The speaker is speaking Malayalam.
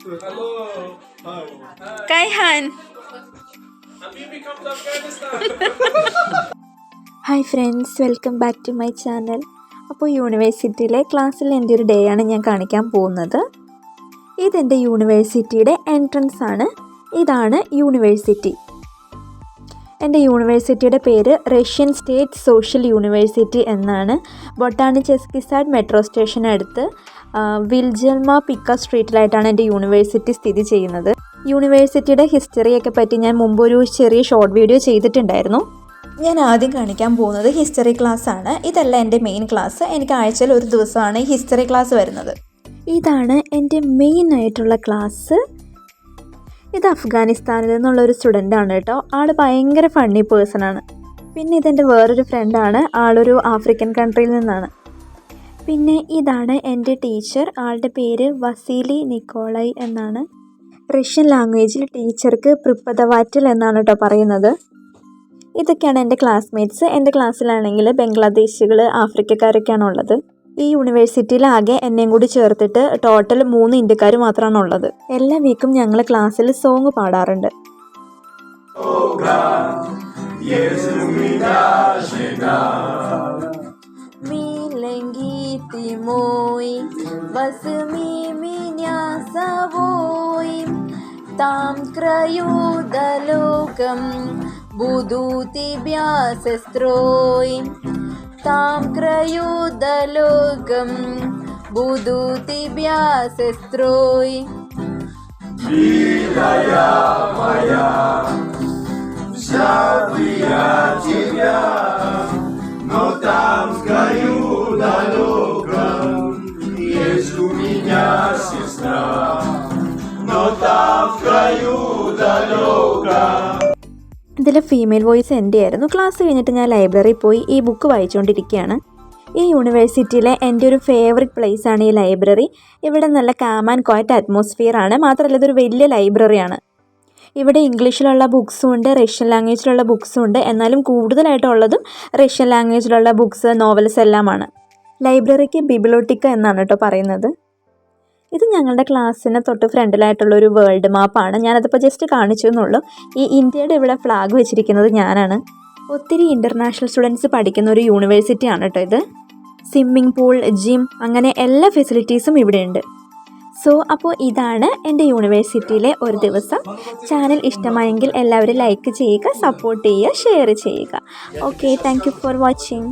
Hello. Hi. Kaihan. Habibi comes Afghanistan. Hi friends welcome back to my channel അപ്പോൾ യൂണിവേഴ്സിറ്റിയിലെ ക്ലാസ്സിൽ എന്റെ ഒരു ഡേ ആണ് ഞാൻ കാണിക്കാൻ പോകുന്നത് ഇതെന്റെ യൂണിവേഴ്സിറ്റിയുടെ എൻട്രൻസ് ആണ് ഇതാണ് യൂണിവേഴ്സിറ്റി എന്റെ യൂണിവേഴ്സിറ്റിയുടെ പേര് റഷ്യൻ സ്റ്റേറ്റ് സോഷ്യൽ യൂണിവേഴ്സിറ്റി എന്നാണ്. ബൊട്ടാണിച്ചെസ്കിസാഡ് മെട്രോ സ്റ്റേഷൻ അടുത്ത് ആ, വിൽജൽമ പിക്ക സ്ട്രീറ്റിലായിട്ടാണ് എന്റെ യൂണിവേഴ്സിറ്റി സ്ഥിതി ചെയ്യുന്നത്. യൂണിവേഴ്സിറ്റിയുടെ ഹിസ്റ്ററിയൊക്കെ പറ്റി ഞാൻ മുമ്പ് ഒരു ചെറിയ ഷോർട്ട് വീഡിയോ ചെയ്തിട്ടുണ്ടായിരുന്നു. ഞാൻ ആദ്യം കാണിക്കാൻ പോകുന്നത് ഹിസ്റ്ററി ക്ലാസ് ആണ്. ഇതല്ല എന്റെ മെയിൻ ക്ലാസ്. എനിക്ക് ആഴ്ചയിൽ ഒരു ദിവസമാണ് ഹിസ്റ്ററി ക്ലാസ് വരുന്നത്. ഇതാണ് എന്റെ മെയിൻ ആയിട്ടുള്ള ക്ലാസ്. ഇത് അഫ്ഗാനിസ്ഥാനിൽ നിന്നുള്ള ഒരു സ്റ്റുഡന്റ് ആണ് കേട്ടോ. ആൾ ഭയങ്കര ഫണ്ണി പേഴ്സൺ ആണ്. പിന്നെ ഇതെന്റെ വേറൊരു ഫ്രണ്ടാണ് ആളൊരു ആഫ്രിക്കൻ കൺട്രിയിൽ നിന്നാണ്. പിന്നെ ഇതാണ് എന്റെ ടീച്ചർ ആളുടെ പേര് വസീലി നിക്കോളായി എന്നാണ്. റഷ്യൻ ലാംഗ്വേജിൽ ടീച്ചർക്ക് പ്രിപ്പതവാറ്റൽ എന്നാണ് കേട്ടോ പറയുന്നത്. ഇതൊക്കെയാണ് എന്റെ ക്ലാസ്മേറ്റ്സ് എന്റെ ക്ലാസ്സിലാണെങ്കിൽ ബംഗ്ലാദേശികൾ ആഫ്രിക്കക്കാരൊക്കെയാണ് ഉള്ളത്. ഈ യൂണിവേഴ്സിറ്റിയിൽ ആകെ എന്നെയും കൂടി ചേർത്തിട്ട് ടോട്ടൽ മൂന്ന് ഇന്ത്യക്കാർ മാത്രമാണ് ഉള്ളത് എല്ലാ വീക്കും ഞങ്ങൾ ക്ലാസ്സിൽ സോങ് പാടാറുണ്ട്. ോകം ക്രയൂതലോകം ബുധൂതിവ്യാസസ്ത്രോയും там краю далеком буду тебя сестрой. Милая моя, взял бы я тебя, но там в краю далеком есть у меня сестра, но там в краю далеком ഇതിൽ ഫീമെയിൽ വോയിസ് എന്റെ ആയിരുന്നു. ക്ലാസ് കഴിഞ്ഞിട്ട് ഞാൻ ലൈബ്രറിയിൽ പോയി ഈ ബുക്ക് വായിച്ചുകൊണ്ടിരിക്കുകയാണ് ഈ യൂണിവേഴ്സിറ്റിയിലെ എന്റെ ഒരു ഫേവറേറ്റ് പ്ലേസ് ആണ് ഈ ലൈബ്രറി ഇവിടെ നല്ല കാം ആൻഡ് ക്വയറ്റ് അറ്റ്മോസ്ഫിയർ ആണ്. മാത്രമല്ല ഇതൊരു വലിയ ലൈബ്രറിയാണ് ഇവിടെ ഇംഗ്ലീഷിലുള്ള ബുക്സും ഉണ്ട് റഷ്യൻ ലാംഗ്വേജിലുള്ള ബുക്സും ഉണ്ട്. എന്നാലും കൂടുതലായിട്ടുള്ളതും റഷ്യൻ ലാംഗ്വേജിലുള്ള ബുക്സ് നോവൽസ് എല്ലാമാണ്. ലൈബ്രറിക്ക് ബിബിലോട്ടിക്ക എന്നാണ് കേട്ടോ പറയുന്നത്. ഇത് ഞങ്ങളുടെ ക്ലാസ്സിന് തൊട്ട് ഫ്രണ്ടിലായിട്ടുള്ള ഒരു വേൾഡ് മാപ്പാണ് ഞാനതിപ്പോൾ ജസ്റ്റ് കാണിച്ചു എന്നുള്ളൂ. ഈ ഇന്ത്യയുടെ ഇവിടെ ഫ്ലാഗ് വെച്ചിരിക്കുന്നത് ഞാനാണ്. ഒത്തിരി ഇന്റർനാഷണൽ സ്റ്റുഡൻസ് പഠിക്കുന്ന ഒരു യൂണിവേഴ്സിറ്റിയാണ് കേട്ടോ ഇത്. സ്വിമ്മിംഗ് പൂൾ ജിം അങ്ങനെ എല്ലാ ഫെസിലിറ്റീസും ഇവിടെയുണ്ട് സോ അപ്പോൾ ഇതാണ് എന്റെ യൂണിവേഴ്സിറ്റിയിലെ ഒരു ദിവസം. ചാനൽ ഇഷ്ടമായെങ്കിൽ എല്ലാവരും ലൈക്ക് ചെയ്യുക സപ്പോർട്ട് ചെയ്യുക ഷെയർ ചെയ്യുക. Okay thank for watching